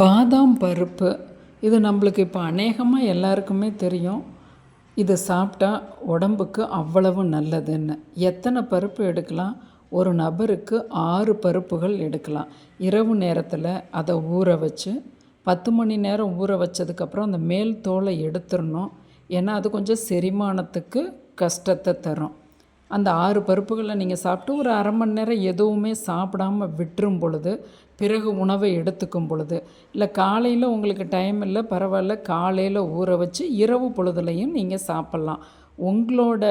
பாதாம் பருப்பு. இது நம்மளுக்கு இப்போ அநேகமாக எல்லாருக்குமே தெரியும். இது சாப்பிட்டா உடம்புக்கு அவ்வளவு நல்லதுன்னு. எத்தனை பருப்பு எடுக்கலாம்? ஒரு நபருக்கு ஆறு பருப்புகள் எடுக்கலாம். இரவு நேரத்தில் அதை ஊற வச்சு பத்து மணி நேரம் ஊற வச்சதுக்கப்புறம் அந்த மேல் தோலை எடுத்துடணும். ஏன்னா அது கொஞ்சம் செரிமானத்துக்கு கஷ்டத்தை தரும். அந்த ஆறு பருப்புகளை நீங்கள் சாப்பிட்டு ஒரு அரை மணி நேரம் எதுவுமே சாப்பிடாம விட்டுரும் பொழுது பிறகு உணவை எடுத்துக்கும் பொழுது இல்லை காலையில் உங்களுக்கு டைம் இல்லை பரவாயில்ல காலையில் ஊற வச்சு இரவு பொழுதுலையும் நீங்கள் சாப்பிட்லாம். உங்களோட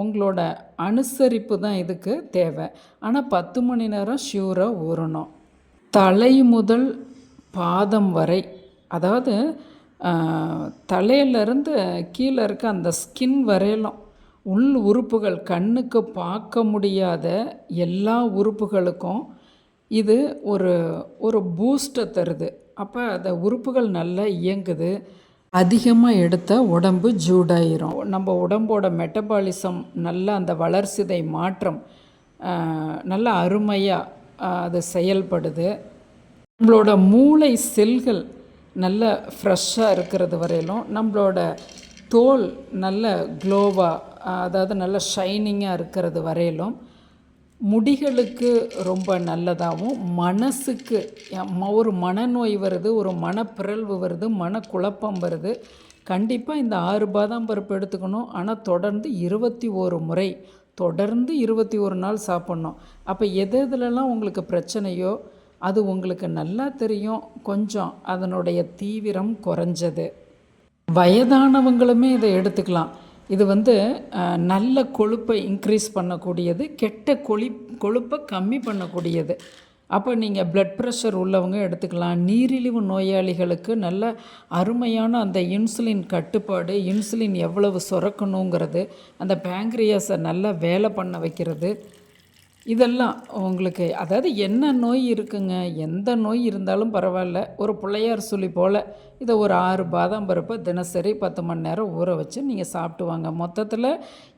உங்களோட அனுசரிப்பு தான் இதுக்கு தேவை. ஆனால் பத்து மணி நேரம் ஷியூராக ஊறணும். தலை முதல் பாதம் வரை அதாவது தலையிலேருந்து கீழே இருக்க அந்த ஸ்கின் வரையிலும் உள் உறுப்புகள் கண்ணுக்கு பார்க்க முடியாத எல்லா உறுப்புகளுக்கும் இது ஒரு ஒரு பூஸ்ட்டை தருது. அப்போ அந்த உறுப்புகள் நல்லா இயங்குது. அதிகமாக எடுத்த உடம்பு ஜூடாயிரும் நம்ம உடம்போட மெட்டபாலிசம் நல்லா அந்த வளர்சிதை மாற்றம் நல்லா நல்ல அருமையாக அது செயல்படுது. நம்மளோட மூளை செல்கள் நல்ல ஃப்ரெஷ்ஷாக இருக்கிறது வரையிலும் நம்மளோட தோல் நல்ல க்ளோவாக அதாவது நல்ல ஷைனிங்காக இருக்கிறது வரையிலும் முடிகளுக்கு ரொம்ப நல்லதாகவும் மனசுக்கு ம- ஒரு மனநோய் வருது ஒரு மனப்பிறழ்வு வருது மனக்குழப்பம் வருது. கண்டிப்பாக இந்த ஆறு பாதாம் பருப்பு எடுத்துக்கணும். ஆனால் தொடர்ந்து இருபத்தி ஒரு முறை தொடர்ந்து இருபத்தி ஒரு நாள் சாப்பிட்ணும். அப்போ எது எதுலலாம் உங்களுக்கு பிரச்சனையோ அது உங்களுக்கு நல்லா தெரியும். கொஞ்சம் அதனுடைய தீவிரம் குறைஞ்சது. வயதானவங்களுமே இதை எடுத்துக்கலாம். இது வந்து நல்ல கொழுப்பை இன்க்ரீஸ் பண்ணக்கூடியது கெட்ட கொழி கொழுப்பை கம்மி பண்ணக்கூடியது. அப்போ நீங்கள் ப்ளட் ப்ரெஷர் உள்ளவங்க எடுத்துக்கலாம். நீரிழிவு நோயாளிகளுக்கு நல்ல அருமையான அந்த இன்சுலின் கட்டுப்பாடு இன்சுலின் எவ்வளவு சுரக்கணுங்கிறது அந்த பேங்க்ரியாஸை நல்லா வேலை பண்ண வைக்கிறது. இதெல்லாம் உங்களுக்கு அதாவது என்ன நோய் இருக்குங்க எந்த நோய் இருந்தாலும் பரவாயில்ல. ஒரு பிள்ளையார் சொல்லி போல் இதை ஒரு ஆறு பாதாம் பருப்பை தினசரி பத்து மணி நேரம் ஊற வச்சு நீங்கள் சாப்பிட்டு வாங்க. மொத்தத்தில்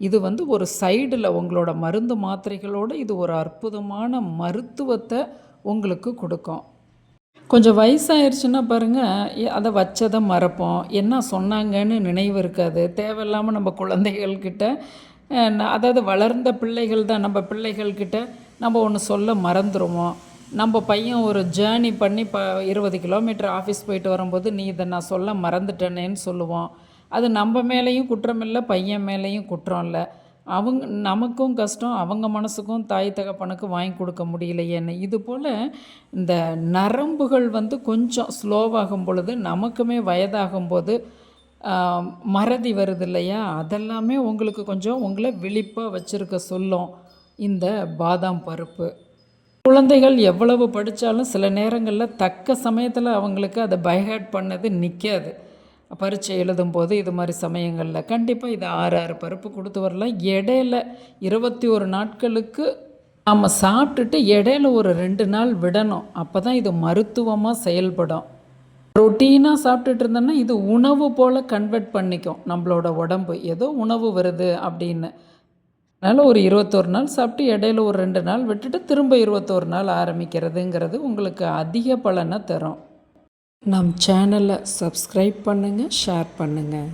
இது வந்து ஒரு சைடில் உங்களோட மருந்து மாத்திரைகளோடு இது ஒரு அற்புதமான மருத்துவத்தை உங்களுக்கு கொடுக்கும். கொஞ்சம் வயசாயிருச்சுன்னா பாருங்கள் அதை வச்சதை மறப்போம். என்ன சொன்னாங்கன்னு நினைவு இருக்காது. தேவையில்லாமல் நம்ம குழந்தைகள்கிட்ட அதாவது வளர்ந்த பிள்ளைகள் தான் நம்ம பிள்ளைகள்கிட்ட நம்ம ஒன்று சொல்ல மறந்துடுவோம் நம்ம பையன் ஒரு ஜேர்னி பண்ணி ப இருபது கிலோமீட்டர் ஆஃபீஸ் போயிட்டு வரும்போது நீ இதை நான் சொல்ல மறந்துட்டேனேன்னு சொல்லுவோம் அது நம்ம மேலேயும் குற்றம் இல்லை பையன் மேலேயும் குற்றம் இல்லை. அவங்க நமக்கும் கஷ்டம் அவங்க மனசுக்கும் தாய் தகப்பனுக்கு வாங்கி கொடுக்க முடியலையேன்னு. இது போல் இந்த நரம்புகள் வந்து கொஞ்சம் ஸ்லோவாகும் பொழுது நமக்குமே வயதாகும் போது மறதி வருது இல்லையா அதெல்லாமே உங்களுக்கு கொஞ்சம் உங்களை விழிப்பாக வச்சுருக்க சொல்லும். இந்த பாதாம் பருப்பு. குழந்தைகள் எவ்வளவு படித்தாலும் சில நேரங்களில் தக்க சமயத்தில் அவங்களுக்கு அதை பைஹேட் பண்ணது நிற்காது பரீட்சை எழுதும் போது இது மாதிரி சமயங்களில் கண்டிப்பாக இது ஆறு ஆறு பருப்பு கொடுத்து வரலாம். இடையில இருபத்தி ஒரு நாட்களுக்கு நம்ம சாப்பிட்டுட்டு இடையில ஒரு ரெண்டு நாள் விடணும். அப்போ தான் இது மருத்துவமாக செயல்படும். ரொட்டீனாக சாப்பிட்டுட்டு இருந்தோன்னா இது உணவு போல் கன்வெர்ட் பண்ணிக்கும் நம்மளோட உடம்பு. ஏதோ உணவு வருது அப்படின்னு. அதனால் ஒரு இருபத்தொரு நாள் சாப்பிட்டு இடையில ஒரு ரெண்டு நாள் விட்டுட்டு திரும்ப இருபத்தொரு நாள் ஆரம்பிக்கிறதுங்கிறது உங்களுக்கு அதிக பலனை தரும். நம் சேனலை சப்ஸ்கிரைப் பண்ணுங்கள் ஷேர் பண்ணுங்கள்